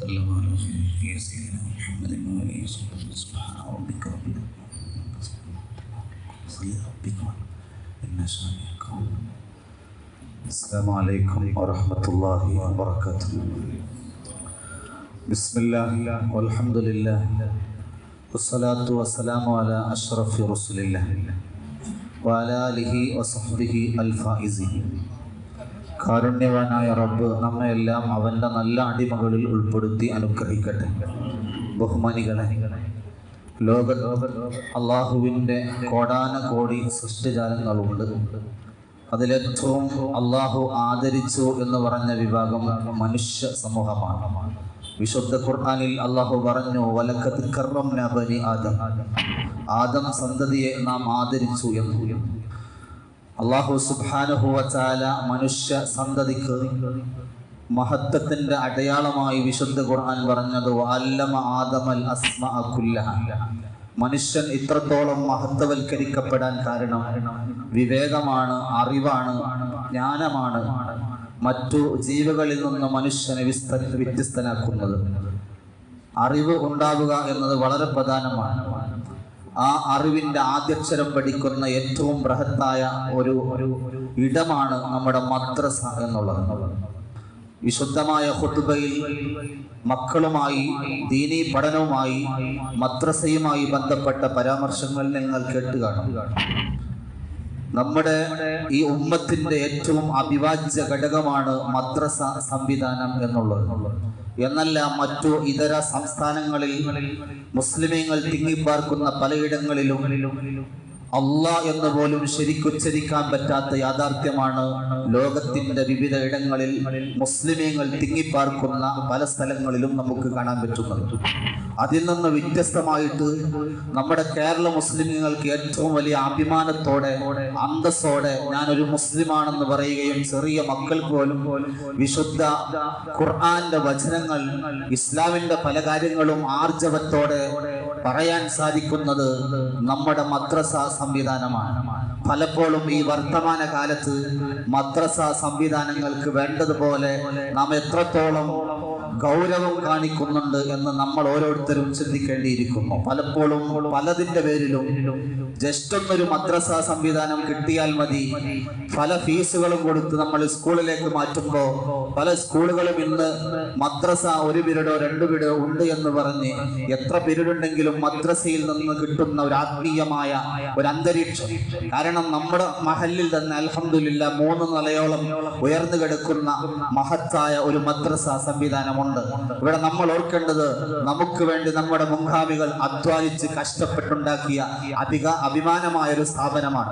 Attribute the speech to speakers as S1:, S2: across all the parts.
S1: صلى الله وصحبه ربك رب صلي السلام عليكم ورحمة الله وبركاته. بسم الله والحمد لله والصلاة والسلام على أشرف رسول الله وعلى آله وصحبه الفائزين. കാരുണ്യവാനായ റബ്ബ് നമ്മയെല്ലാം അവന്റെ നല്ല അടിമകളിൽ ഉൾപ്പെടുത്തി അനുഗ്രഹിക്കട്ടെ. ബഹുമാനികളെ ലോക അള്ളാഹുവിന്റെ കോടാന കോടി സൃഷ്ടിജാലങ്ങളുണ്ട്. അതിലേറ്റവും അള്ളാഹു ആദരിച്ചു എന്ന് പറഞ്ഞ വിഭാഗം മനുഷ്യ സമൂഹമാണ്. വിശുദ്ധ ഖുർആാനിൽ അള്ളാഹു പറഞ്ഞു വലക്കത്ത് കർമ്മം ആദം. ആദം സന്തതിയെ നാം ആദരിച്ചു എന്ന്. അള്ളാഹു സുബാനുഹുവാല മനുഷ്യ സന്തതിക്ക് മഹത്വത്തിന്റെ അടയാളമായി വിശുദ്ധ ഖുർആൻ പറഞ്ഞത് വല്ലമ ആദമൽ അസ്മ മനുഷ്യൻ ഇത്രത്തോളം മഹത്വവൽക്കരിക്കപ്പെടാൻ കാരണം വിവേകമാണ് അറിവാണ് ജ്ഞാനമാണ് മറ്റു ജീവികളിൽ നിന്ന് മനുഷ്യനെ വിസ്ത വ്യത്യസ്തനാക്കുന്നത്. അറിവ് ഉണ്ടാവുക എന്നത് വളരെ പ്രധാനമാണ്. ആ അറിവിന്റെ ആദ്യക്ഷരം പഠിക്കുന്ന ഏറ്റവും ബൃഹത്തായ ഒരു ഒരു ഇടമാണ് നമ്മുടെ മദ്രസ എന്നുള്ളത്. വിശുദ്ധമായ ഹുട്ടുബയിൽ മക്കളുമായി ദീനി പഠനവുമായി മദ്രസയുമായി ബന്ധപ്പെട്ട പരാമർശങ്ങൾ നിങ്ങൾ കേട്ട് കാണും. നമ്മുടെ ഈ ഉമ്മത്തിന്റെ ഏറ്റവും അവിഭാജ്യ ഘടകമാണ് മദ്രസ സംവിധാനം എന്നുള്ളത്. എന്നല്ല മറ്റു ഇതര സംസ്ഥാനങ്ങളിൽ മുസ്ലിമീങ്ങൾ തിങ്ങിപ്പാർക്കുന്ന പലയിടങ്ങളിലും അല്ല എന്ന് പോലും ശരിക്കുച്ചരിക്കാൻ പറ്റാത്ത യാഥാർത്ഥ്യമാണ് ലോകത്തിന്റെ വിവിധ ഇടങ്ങളിൽ മുസ്ലിമീങ്ങൾ തിങ്ങിപ്പാർക്കുന്ന പല സ്ഥലങ്ങളിലും നമുക്ക് കാണാൻ പറ്റുന്നത്. അതിൽ നിന്ന് വ്യത്യസ്തമായിട്ട് നമ്മുടെ കേരള മുസ്ലിമീങ്ങൾക്ക് ഏറ്റവും വലിയ അഭിമാനത്തോടെ അന്തസ്സോടെ ഞാനൊരു മുസ്ലിമാണെന്ന് പറയുകയും ചെറിയ മക്കൾക്ക് പോലും വിശുദ്ധ ഖുർആന്റെ വചനങ്ങൾ ഇസ്ലാമിന്റെ പല കാര്യങ്ങളും ആർജവത്തോടെ പറയാൻ സാധിക്കുന്നത് നമ്മുടെ മദ്രസ സംവിധാനമാണ്. പലപ്പോഴും ഈ വർത്തമാന കാലത്ത് മദ്രസ സംവിധാനങ്ങൾക്ക് വേണ്ടതുപോലെ നാം എത്രത്തോളം ഗൗരവം കാണിക്കുന്നുണ്ട് എന്ന് നമ്മൾ ഓരോരുത്തരും ചിന്തിക്കേണ്ടിയിരിക്കുന്നു. പലപ്പോഴും പലതിന്റെ പേരിലും ജസ്റ്റ് ഒന്നൊരു മദ്രസ സംവിധാനം കിട്ടിയാൽ മതി. പല ഫീസുകളും കൊടുത്ത് നമ്മൾ സ്കൂളിലേക്ക് മാറ്റുമ്പോൾ പല സ്കൂളുകളും ഇന്ന് മദ്രസ ഒരു പിരീഡോ രണ്ട് പിരീഡോ ഉണ്ട് എന്ന് പറഞ്ഞ് എത്ര പിരീഡുണ്ടെങ്കിലും മദ്രസയിൽ നിന്ന് കിട്ടുന്ന ഒരു ആത്മീയമായ ഒരു അന്തരീക്ഷം. കാരണം നമ്മുടെ മഹലിൽ തന്നെ അലഹമില്ല മൂന്ന് നിലയോളം ഉയർന്നു കിടക്കുന്ന മഹത്തായ ഒരു മദ്രസ സംവിധാനമുണ്ട്. ഇവിടെ നമ്മൾ ഓർക്കേണ്ടത് നമുക്ക് വേണ്ടി നമ്മുടെ മുൻഗാമികൾ അധ്വാനിച്ച് കഷ്ടപ്പെട്ടുണ്ടാക്കിയ അധിക അഭിമാനമായ ഒരു സ്ഥാപനമാണ്.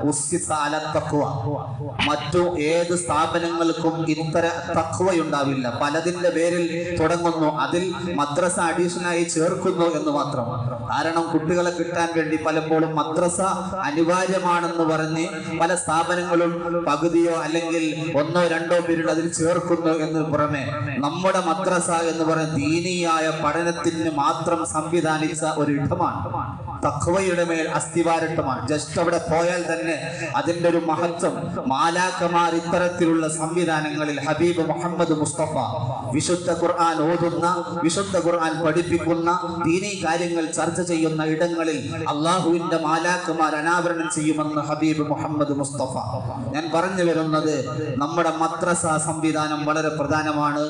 S1: മറ്റു ഏത് സ്ഥാപനങ്ങൾക്കും ഇത്തര തക്വയുണ്ടാവില്ല പലതിന്റെ പേരിൽ തുടങ്ങുന്നു. അതിൽ മദ്രസ അഡീഷനായി ചേർക്കുന്നു എന്ന് മാത്രം. കാരണം കുട്ടികളെ കിട്ടാൻ വേണ്ടി പലപ്പോഴും മദ്രസ അനിവാര്യമാണെന്ന് പറഞ്ഞ് പല സ്ഥാപനങ്ങളും പകുതിയോ അല്ലെങ്കിൽ ഒന്നോ രണ്ടോ പീരീഡ് അതിൽ ചേർക്കുന്നു എന്ന് പുറമെ നമ്മുടെ മദ്രസ എന്ന് പറയുന്ന ദീനീയായ പഠനത്തിന് മാത്രം സംവിധാനിച്ച ഒരു ഇടമാണ്. തഖ്വയുടെ മേൽ അസ്ഥിവാരട്ടമാണ് ജസ്റ്റ് അവിടെ പോയാൽ തന്നെ അതിന്റെ ഒരു മഹത്വം. മാലാക്കമാർ ഇത്തരത്തിലുള്ള സംവിധാനങ്ങളിൽ ഹബീബ് മുഹമ്മദ് മുസ്തഫ വിശുദ്ധ ഖുർആൻ ഓതുന്ന വിശുദ്ധ ഖുർആൻ പഠിപ്പിക്കുന്ന ദീനീ കാര്യങ്ങൾ ചർച്ച ചെയ്യുന്ന ഇടങ്ങളിൽ അള്ളാഹുവിന്റെ മാലാക്കമാർ അനാവരണം ചെയ്യുമെന്ന് ഹബീബ് മുഹമ്മദ് മുസ്തഫ. ഞാൻ പറഞ്ഞു വരുന്നത് നമ്മുടെ മദ്രസ സംവിധാനം വളരെ പ്രധാനമാണ്.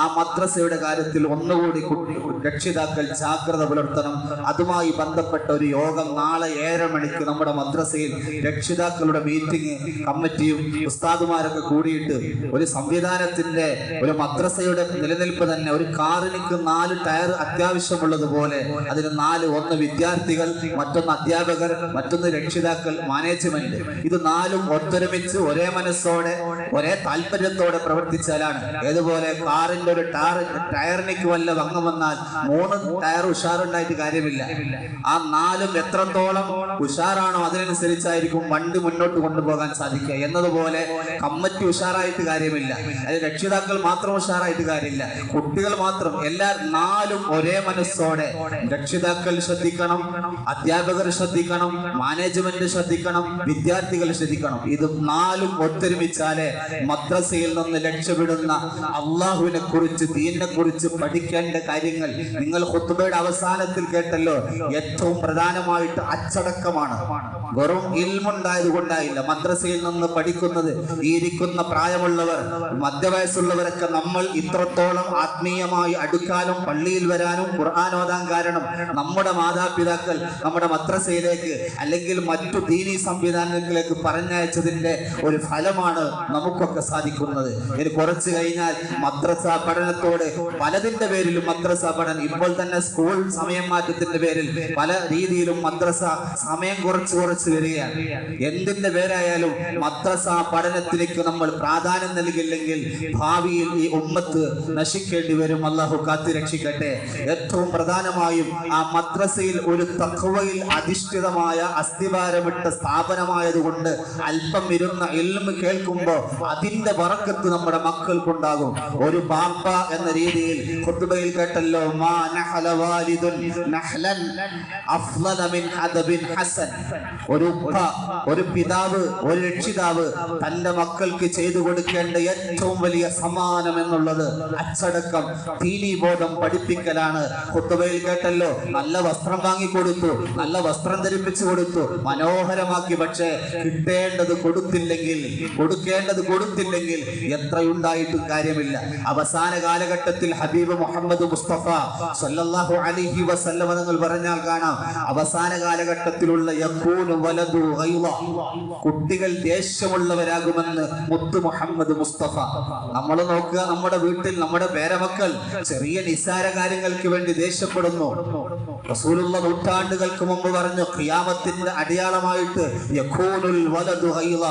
S1: ആ മദ്രസയുടെ കാര്യത്തിൽ ഒന്നുകൂടി രക്ഷിതാക്കൾ ജാഗ്രത പുലർത്തണം. അതുമായി ബന്ധപ്പെട്ട ഒരു യോഗം നാളെ ഏഴര മണിക്ക് നമ്മുടെ മദ്രസയിൽ രക്ഷിതാക്കളുടെ മീറ്റിംഗ് കമ്മിറ്റിയും ഉസ്താദുമാരൊക്കെ കൂടിയിട്ട് ഒരു സംവിധാനത്തിന്റെ ഒരു മദ്രസയുടെ നിലനിൽപ്പ് തന്നെ ഒരു കാറിനിക്ക് നാല് ടയർ അത്യാവശ്യമുള്ളതുപോലെ അതിന് നാല് ഒന്ന് വിദ്യാർത്ഥികൾ മറ്റൊന്ന് അധ്യാപകർ മറ്റൊന്ന് രക്ഷിതാക്കൾ മാനേജ്മെന്റ്. ഇത് നാലും ഒത്തൊരുമിച്ച് ഒരേ മനസ്സോടെ ഒരേ താല്പര്യത്തോടെ പ്രവർത്തിച്ചാലാണ്. ഏതുപോലെ കാറിന്റെ ഒരു ടയർ ടയറിനേക്ക് വല്ല ഭംഗം വന്നാൽ മൂന്ന് ടയർ ഉഷാറുണ്ടായിട്ട് കാര്യമില്ല. ആ നാലും എത്രത്തോളം ഉഷാറാണോ അതിനനുസരിച്ചായിരിക്കും വണ്ടി മുന്നോട്ട് കൊണ്ടുപോകാൻ സാധിക്കുക. എന്നതുപോലെ കമ്മറ്റി ഉഷാറായിട്ട് കാര്യമില്ല. അത് രക്ഷിതാക്കൾ മാത്രം ഉഷാറായിട്ട് കാര്യമില്ല. കുട്ടികൾ മാത്രം. എല്ലാ നാലും ഒരേ മനസ്സോടെ രക്ഷിതാക്കൾ ശ്രദ്ധിക്കണം അധ്യാപകർ ശ്രദ്ധിക്കണം മാനേജ്മെന്റ് ശ്രദ്ധിക്കണം വിദ്യാർത്ഥികൾ ശ്രദ്ധിക്കണം. ഇത് നാലും ഒത്തൊരുമിച്ചാലേ മദ്രസയിൽ നിന്ന് രക്ഷപ്പെടുന്ന അള്ളാഹുവിനെ കുറിച്ച് ദീനിനെ കുറിച്ച് പഠിക്കേണ്ട കാര്യങ്ങൾ നിങ്ങൾ ഹുത്തുബയുടെ അവസാനത്തിൽ കേട്ടല്ലോ. ഏറ്റവും പ്രധാനമായിട്ട് അച്ചടക്കമാണ്. വെറും ഇൽമുണ്ടായത് കൊണ്ടായില്ല മദ്രസയിൽ നിന്ന് പഠിക്കുന്നത് ഈ ഇരിക്കുന്ന പ്രായമുള്ളവർ മധ്യവയസ്സുള്ളവരൊക്കെ നമ്മൾ ഇത്രത്തോളം ആത്മീയമായി അടുക്കാനും പള്ളിയിൽ വരാനും ഖുർആൻ ഓതാൻ കാരണം നമ്മുടെ മാതാപിതാക്കൾ നമ്മുടെ മദ്രസയിലേക്ക് അല്ലെങ്കിൽ മറ്റു ദീനി സംവിധാനങ്ങളിലേക്ക് പറഞ്ഞയച്ചതിന്റെ ഒരു ഫലമാണ് നമുക്കൊക്കെ സാധിക്കുന്നത്. ഇനി കുറച്ച് കഴിഞ്ഞാൽ മദ്രസ പഠനത്തോട് പലതിന്റെ പേരിലും മദ്രസ പഠനം. ഇപ്പോൾ തന്നെ സ്കൂൾ സമയം മാറ്റത്തിന്റെ പേരിൽ പല രീതിയിലും മദ്രസ സമയം കുറച്ച് കുറച്ച് വരികയാണ്. എന്തിന്റെ പേരായാലും മദ്രസ പഠനത്തിലേക്ക് നമ്മൾ പ്രാധാന്യം നൽകില്ലെങ്കിൽ ഭാവിയിൽ ഈ ഉമ്മത്ത് നശിക്കേണ്ടി വരും. അള്ളാഹു കാത്തി രക്ഷിക്കട്ടെ. ഏറ്റവും പ്രധാനമായും ആ മദ്രസയിൽ ഒരു തഖ്വയിൽ അധിഷ്ഠിതമായ അസ്ഥിഭാരമിട്ട സ്ഥാപനമായതുകൊണ്ട് അല്പം ഇരുന്ന എല്ലും കേൾക്കുമ്പോൾ അതിന്റെ വറക്കത്ത് നമ്മുടെ മക്കൾക്കുണ്ടാകും. ഒരു ബാപ്പ എന്ന രീതിയിൽ ഖുത്ബയിൽ കേട്ടല്ലോ മാ നഹല വാലിദുൻ നഹ്ലൻ അഫ്ളല മിൻ അദബിൻ ഹസൻ. ഒരു ഉപ്പ ഒരു പിതാവ് ഒരു രക്ഷിതാവ് തന്റെ മക്കൾക്ക് ചെയ്തു കൊടുക്കേണ്ട ഏറ്റവും വലിയ സമ്മാനം എന്നുള്ളത് അച്ചടക്കം തീനീബോധം പഠിപ്പിക്കലാണ്. ഖുത്ബയിൽ കേട്ടല്ലോ നല്ല വസ്ത്രം വാങ്ങിക്കൊടുത്തു നല്ല വസ്ത്രം ധരിപ്പിച്ചു കൊടുത്തു. മനോഹരമാക്കി പക്ഷേ കിട്ടേണ്ടത് കൊടുത്തില്ലെങ്കിൽ കൊടുക്കേണ്ടത് കൊടുത്തില്ലെങ്കിൽ എത്രയുണ്ടായിട്ടും കാര്യമില്ല. അവസാന കാലഘട്ടത്തിൽ ഹബീബ് മുഹമ്മദ് മുസ്തഫ സല്ലല്ലാഹു അലൈഹി വസല്ലമ തങ്ങൾ പറഞ്ഞാൽ കാണാം അവസാന കാലഘട്ടത്തിലുള്ള യഖൂനു വലദു ഗൈള കുട്ടികൾ ദേഷ്യമുള്ളവരാകുമെന്ന് മുത്തു മുഹമ്മദ് മുസ്തഫ. നമ്മൾ നോക്കുക നമ്മുടെ വീട്ടിൽ നമ്മുടെ പേരമക്കൾ ചെറിയ നിസ്സാര കാര്യങ്ങൾക്ക് വേണ്ടി ദേഷ്യപ്പെടുന്നു. റസൂലുള്ള നൂറ്റാണ്ടുകൾക്ക് മുമ്പ് പറഞ്ഞു ഖിയാമത്തിന്റെ അടയാളമായിട്ട് യഖൂനുൽ വലദു ഗൈള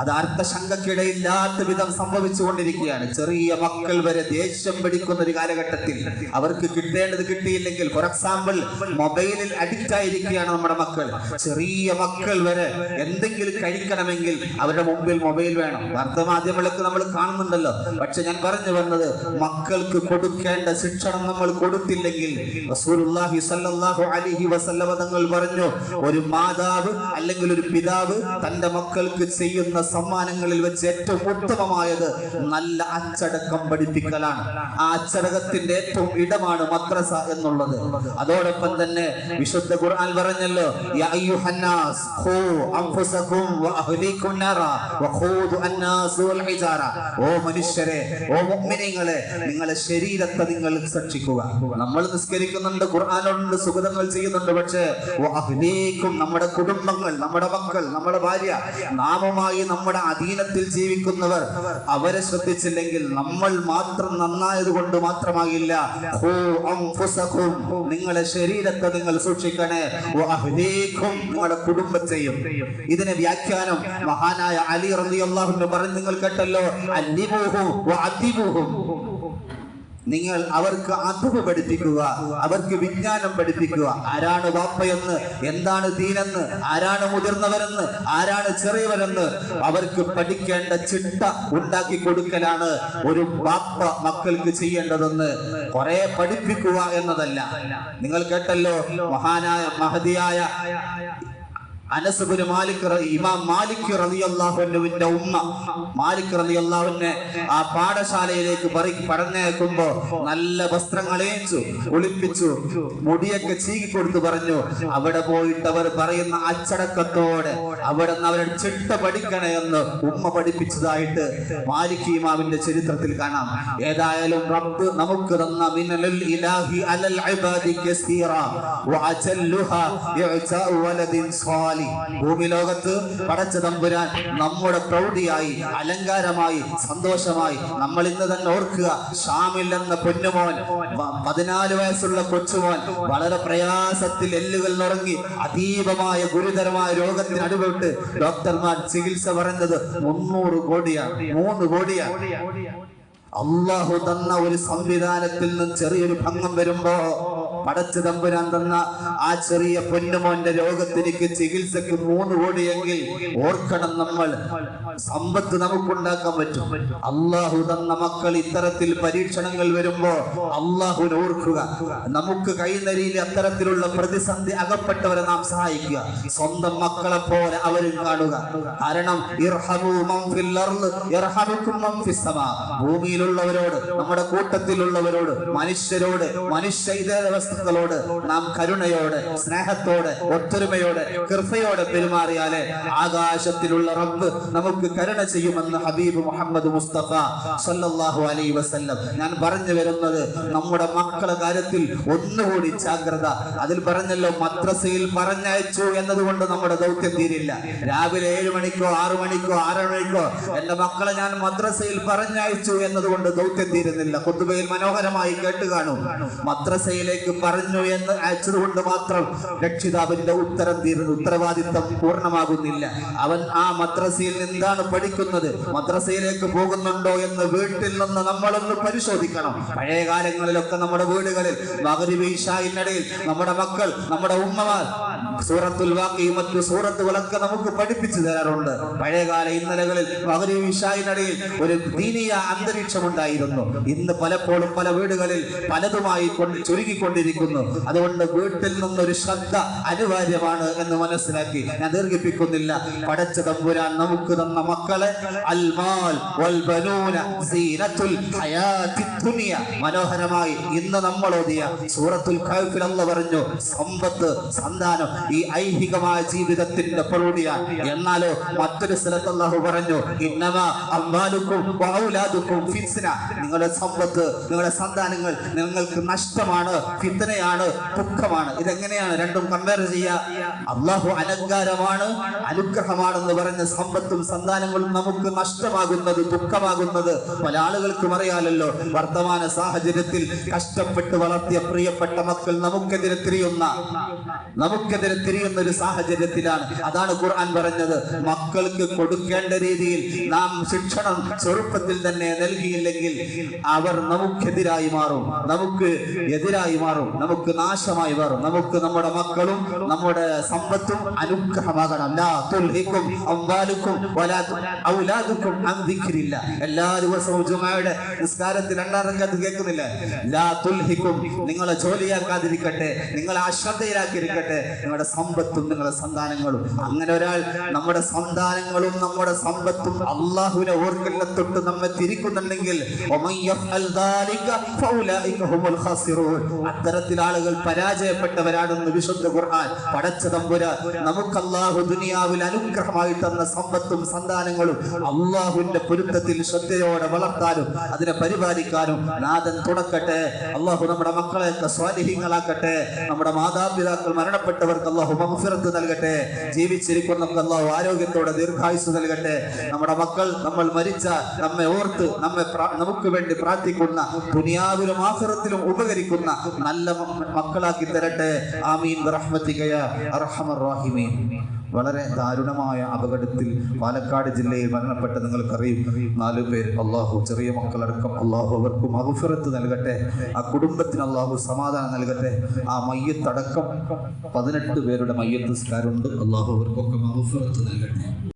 S1: അത് അർത്ഥശങ്കക്കിടയില്ലാത്ത വിധം സംഭവിച്ചുകൊണ്ടിരിക്കുകയാണ്. ചെറിയ മക്കൾ വരെ ദേഷ്യം പിടിക്കുന്ന ഒരു കാലഘട്ടത്തിൽ അവർക്ക് കിട്ടേണ്ടത് കിട്ടിയില്ലെങ്കിൽ ഫോർ എക്സാമ്പിൾ മൊബൈലിൽ അഡിക്റ്റ് ആയിരിക്കുകയാണ് നമ്മുടെ മക്കൾ. ചെറിയ മക്കൾ വരെ എന്തെങ്കിലും കഴിക്കണമെങ്കിൽ അവരുടെ മുമ്പിൽ മൊബൈൽ വേണം. വാർത്താമാധ്യമങ്ങളൊക്കെ നമ്മൾ കാണുന്നുണ്ടല്ലോ. പക്ഷെ ഞാൻ പറഞ്ഞു വന്നത് മക്കൾക്ക് കൊടുക്കേണ്ട ശിക്ഷണം നമ്മൾ കൊടുത്തില്ലെങ്കിൽ അലൈഹി വസല്ലമ തങ്ങൾ പറഞ്ഞു ഒരു മാതാവ് അല്ലെങ്കിൽ ഒരു പിതാവ് തന്റെ മക്കൾക്ക് ചെയ്യുന്ന സമ്മാനങ്ങളിൽ വെച്ച് ഏറ്റവും ഉത്തമമായത് നല്ല അച്ചടക്കം പഠിപ്പിക്കലാണ് ആ അച്ചടക്കത്തിന്റെ ഏറ്റവും ഇടമാണ് മദ്രസ എന്നുള്ളത്. അതോടൊപ്പം തന്നെ വിശുദ്ധ ഖുർആൻ പറഞ്ഞല്ലോ ഓ മനുഷ്യരെ ഓ മുഅ്മിനീങ്ങളെ നിങ്ങളെ ശരീരത്തെ നിങ്ങൾ സൂക്ഷിക്കുക. നമ്മൾ നിസ്കരിക്കുന്നുണ്ട് ഖുർആാനോടുണ്ട് സുഗതങ്ങൾ ചെയ്യുന്നുണ്ട് പക്ഷേ നമ്മുടെ കുടുംബങ്ങൾ നമ്മുടെ മക്കൾ നമ്മുടെ ഭാര്യ നാമമായി നമ്മുടെ അധീനത്തിൽ ജീവിക്കുന്നവർ അവരെ ശ്രദ്ധിച്ചില്ലെങ്കിൽ നമ്മൾ മാത്രം നന്നായത് കൊണ്ട് മാത്രമാകില്ല. നിങ്ങളെ ശരീരത്തെ നിങ്ങൾ സൂക്ഷിക്കണേ. നിങ്ങളുടെ കുടുംബത്തെയും. ഇതിനെ വ്യാഖ്യാനം മഹാനായ അലി റളിയല്ലാഹു അൻഹു പറഞ്ഞു നിങ്ങൾ കേട്ടല്ലോ? അല്ലിബൂഹു നിങ്ങൾ അവർക്ക് അറിവ് പഠിപ്പിക്കുക അവർക്ക് വിജ്ഞാനം പഠിപ്പിക്കുക. ആരാണ് വാപ്പയെന്ന്? എന്താണ് ദീനെന്ന്? ആരാണ് മുതിർന്നവരെന്ന്? ആരാണ് ചെറിയവരെന്ന്? അവർക്ക് പഠിക്കേണ്ട ചിട്ട ഉണ്ടാക്കി കൊടുക്കലാണ് ഒരു വാപ്പ മക്കൾക്ക് ചെയ്യേണ്ടതെന്ന്. കുറെ പഠിപ്പിക്കുക എന്നതല്ല. നിങ്ങൾ കേട്ടല്ലോ? മഹാനായ മഹതിയായ മാലിക് ഇമാം മാലിക് ഉമ്മ. മാലിക് ആ പാഠശാലയിലേക്ക് പറി നല്ല വസ്ത്രങ്ങൾ ഏച്ചു ഒളിപ്പിച്ചു മുടിയൊക്കെ ചീകിക്കൊടുത്തു പറഞ്ഞു. അവിടെ പോയിട്ട് അവർ പറയുന്ന അച്ചടക്കത്തോടെ അവിടെ നിന്ന് അവരുടെ ചിട്ട പഠിക്കണേ എന്ന് ഉമ്മ പഠിപ്പിച്ചതായിട്ട് മാലിക് ഇമാമിന്റെ ചരിത്രത്തിൽ കാണാം. ഏതായാലും റബ്ബ് നമുക്ക് തന്ന മിനലുൽ ഇലാഹി അലൽ ഇബാദി കസീറ ഭൂമി ലോകത്ത് പടച്ച തമ്പുരാൻ നമ്മുടെ പ്രൗഢിയായി അലങ്കാരമായി സന്തോഷമായി നമ്മൾ ഇന്ന് തന്നെ ഓർക്കുക ഷാമിൽ എന്ന പൊന്നുമോൻ പതിനാല് വയസ്സുള്ള കൊച്ചുമോൻ വളരെ പ്രയാസത്തിൽ എല്ലുകൾ നുറങ്ങി അതീവമായ ഗുരുതരമായ രോഗത്തിന് അടിപെട്ട് ഡോക്ടർമാർ ചികിത്സ പറഞ്ഞത് മുന്നൂറ് കോടിയാണ് മൂന്ന് കോടിയാണ്. അള്ളാഹു തന്ന ഒരു സംവിധാനത്തിൽ നിന്ന് ചെറിയൊരു ഭംഗം വരുമ്പോ പടച്ചു തമ്പുരാൻ തന്ന ആ ചെറിയ പൊന്നുമോന്റെ രോഗത്തിലേക്ക് ചികിത്സക്ക് മൂന്ന് കോടിയെങ്കിൽ ഓർക്കണം നമ്മൾ. സമ്പത്ത് നമുക്കുണ്ടാക്കാൻ പറ്റും. അള്ളാഹു തന്ന മക്കൾ ഇത്തരത്തിൽ പരീക്ഷണങ്ങൾ വരുമ്പോ അള്ളാഹുവിനെ ഓർക്കുക. നമുക്ക് കഴിയുന്ന രീതിയിൽ അത്തരത്തിലുള്ള പ്രതിസന്ധി അകപ്പെട്ടവരെ നാം സഹായിക്കുക. സ്വന്തം മക്കളെ പോലെ അവരും കാണുക. കാരണം ഇർഹമു ഭൂമിയിലുള്ളവരോട് നമ്മുടെ കൂട്ടത്തിലുള്ളവരോട് മനുഷ്യരോട് മനുഷ്യ ഇതര വസ്തുക്കളോട് നാം കരുണയോടെ സ്നേഹത്തോടെ ഒത്തൊരുമയോടെ കൃപയോടെ പെരുമാറിയാലേ ആകാശത്തിലുള്ള റബ്ബ് നമുക്ക് കരുണ ചെയ്യുമെന്ന് ഹബീബ് മുഹമ്മദ് മുസ്തഫ സല്ലല്ലാഹു അലൈ വസല്ലം. ഞാൻ പറഞ്ഞു വരുന്നത് നമ്മുടെ മക്കളെ കാര്യത്തിൽ ഒന്നുകൂടി ജാഗ്രത. അതിൽ പറഞ്ഞല്ലോ മദ്രസയിൽ പറഞ്ഞയച്ചു എന്നതുകൊണ്ട് നമ്മുടെ ദൗത്യം തീരില്ല. രാവിലെ ഏഴ് മണിക്കോ ആറു മണിക്കോ ആറര മണിക്കോ എന്റെ മക്കളെ ഞാൻ മദ്രസയിൽ പറഞ്ഞയച്ചു എന്നതുകൊണ്ട് ദൗത്യം തീരുന്നില്ല കുത്തുബയിൽ മനോഹരമായി കേട്ട് കാണും. മദ്രസയിലേക്ക് പറഞ്ഞു എന്ന് അയച്ചതുകൊണ്ട് മാത്രം രക്ഷിതാവിന്റെ ഉത്തരം തീരുന്നു. ഉത്തരവാദിത്തം പൂർണമാകുന്നില്ല. അവൻ ആ മദ്രസയിൽ എന്താണ് പഠിക്കുന്നത്. മദ്രസയിലേക്ക് പോകുന്നുണ്ടോ എന്ന് വീട്ടിൽ നിന്ന് നമ്മളൊന്ന് പരിശോധിക്കണം. പഴയ കാലങ്ങളിലൊക്കെ നമ്മുടെ വീടുകളിൽ മകരിവീശായിനിടയിൽ നമ്മുടെ മക്കൾ നമ്മുടെ ഉമ്മമാർ സൂറത്തുൽ വാക്കിയും മറ്റു സൂറത്തുകളൊക്കെ നമുക്ക് പഠിപ്പിച്ചു തരാറുണ്ട്. പഴയകാല ഇന്നലകളിൽ മകരിവീശായിനിടയിൽ ഒരു ദീനീയ അന്തരീക്ഷം ഉണ്ടായിരുന്നു ഇന്ന് പലപ്പോഴും പല വീടുകളിൽ പലതുമായി കൊണ്ട് ചുരുങ്ങിക്കൊണ്ടിരിക്കുന്നു. അതുകൊണ്ട് വീട്ടിൽ നിന്നൊരു ശ്രദ്ധ അനിവാര്യമാണ് എന്ന് മനസ്സിലാക്കി ഞാൻ ദീർഘിപ്പിക്കുന്നില്ല. പടച്ച തമ്പുരാൻ നമുക്ക് തന്ന മക്കളെ മനോഹരമായി ഇന്ന് നമ്മൾ ഓതിയ സൂറത്തുൽ എന്ന് പറഞ്ഞു സമ്പത്ത് സന്താനം ഈ ഐഹികമായ ജീവിതത്തിന്റെ പ്രൗഢിയാണ് എന്നാലോ മറ്റൊരു സ്ഥലത്ത് അല്ലാഹു പറഞ്ഞു ഇന്നമ അമ്മാലുക്കും ഫിത്ന. നിങ്ങളുടെ സമ്പത്ത് നിങ്ങളുടെ സന്താനങ്ങൾ നിങ്ങൾക്ക് നഷ്ടമാണ് ഫിത്തനയാണ് ദുഃഖമാണ്. ഇതെങ്ങനെയാണ് രണ്ടും കമ്പയർ ചെയ്യുക? അള്ളാഹു അലങ്കാരമാണ് അനുഗ്രഹമാണെന്ന് പറഞ്ഞ സമ്പത്തും സന്താനങ്ങളും നമുക്ക് നഷ്ടമാകുന്നത് ദുഃഖമാകുന്നത് പല ആളുകൾക്കും അറിയാലല്ലോ വർത്തമാന സാഹചര്യത്തിൽ കഷ്ടപ്പെട്ട് വളർത്തിയ പ്രിയപ്പെട്ട മക്കൾ നമുക്കെതിരെ തിരിയുന്ന നമുക്കെതിരെ തിരിയുന്ന ഒരു സാഹചര്യത്തിലാണ്. അതാണ് ഖുർആൻ പറഞ്ഞത് മക്കൾക്ക് കൊടുക്കേണ്ട രീതിയിൽ നാം ശിക്ഷണം ചെറുപ്പത്തിൽ തന്നെ നൽകിയില്ലെങ്കിൽ അവർ നമുക്കെതിരായി മാറും. നമുക്ക് എതിരായി മാറും. നമുക്ക് നാശമായി മാറും. നമുക്ക് നമ്മുടെ മക്കളും നമ്മുടെ സമ്പത്തും അനുഗ്രഹമാകണം. എല്ലാ ദിവസവും ജുമായുടെ നിസ്കാരത്തിൽ ലാ തുൽഹിക്കും. നിങ്ങളെ ജോലിയാക്കാതിരിക്കട്ടെ. നിങ്ങളെ അശ്രദ്ധയിലാക്കിയിരിക്കട്ടെ നിങ്ങളുടെ സമ്പത്തും നിങ്ങളുടെ സന്താനങ്ങളും. അങ്ങനെ ഒരാൾ നമ്മുടെ സന്താനങ്ങളും നമ്മുടെ സമ്പത്തും അള്ളാഹുവിനെ ഓർക്കെല്ലാം തൊട്ട് നമ്മെ തിരിക്കുന്നുണ്ടെങ്കിൽ ഖാസിറൂൻ. അത്തരത്തിൽ ആളുകൾ പരാജയപ്പെട്ടവരാണെന്ന് വിശുദ്ധ ഖുർആൻ പടച്ച തമ്പുര നമുക്ക് അള്ളാഹു ദുനിയാവിൽ അനുഗ്രഹമായി തന്ന സമ്പത്തും സന്താനങ്ങളും അള്ളാഹുവിന്റെ പൊരുത്തത്തിൽ ശ്രദ്ധയോടെ വളർത്താനും അതിനെ പരിപാലിക്കാനും നാഥൻ തുടക്കട്ടെ. അള്ളാഹു നമ്മുടെ മക്കളെയൊക്കെ സ്വാലിഹ്യങ്ങളാക്കട്ടെ നമ്മുടെ മാതാപിതാക്കൾ മരണപ്പെട്ടവർക്ക് അള്ളാഹു മഹഫിറത്ത് നൽകട്ടെ. ജീവിച്ചിരിക്കുന്ന നമുക്ക് അള്ളാഹു ആരോഗ്യത്തോടെ ദീർഘായുസ് നൽകട്ടെ. നമ്മുടെ മക്കൾ നമ്മൾ മരിച്ച നമ്മെ ഓർത്ത് നമ്മെ നമുക്ക് വേണ്ടി പ്രാർത്ഥിക്കുന്ന ദുനിയാവിലും ആഖിറത്തിലും ഉപകരിക്കുന്ന നല്ല മക്കളാക്കി തരട്ടെ. ആമീൻ. റഹ്മത്തികയ അർഹമർ റാഹിമീൻ. വളരെ ദാരുണമായ അപകടത്തിൽ പാലക്കാട് ജില്ലയിൽ മരണപ്പെട്ട നിങ്ങൾക്കറിയും. നാലു പേർ അള്ളാഹു ചെറിയ മക്കളടക്കം അള്ളാഹു അവർക്ക് മഹഫിറത്ത് നൽകട്ടെ. ആ കുടുംബത്തിന് അള്ളാഹു സമാധാനം നൽകട്ടെ. ആ മയ്യത്തടക്കം പതിനെട്ട് പേരുടെ മയ്യത്ത് സ്കാരുണ്ട്. അള്ളാഹു അവർക്കൊക്കെ മഹഫിറത്ത് നൽകട്ടെ.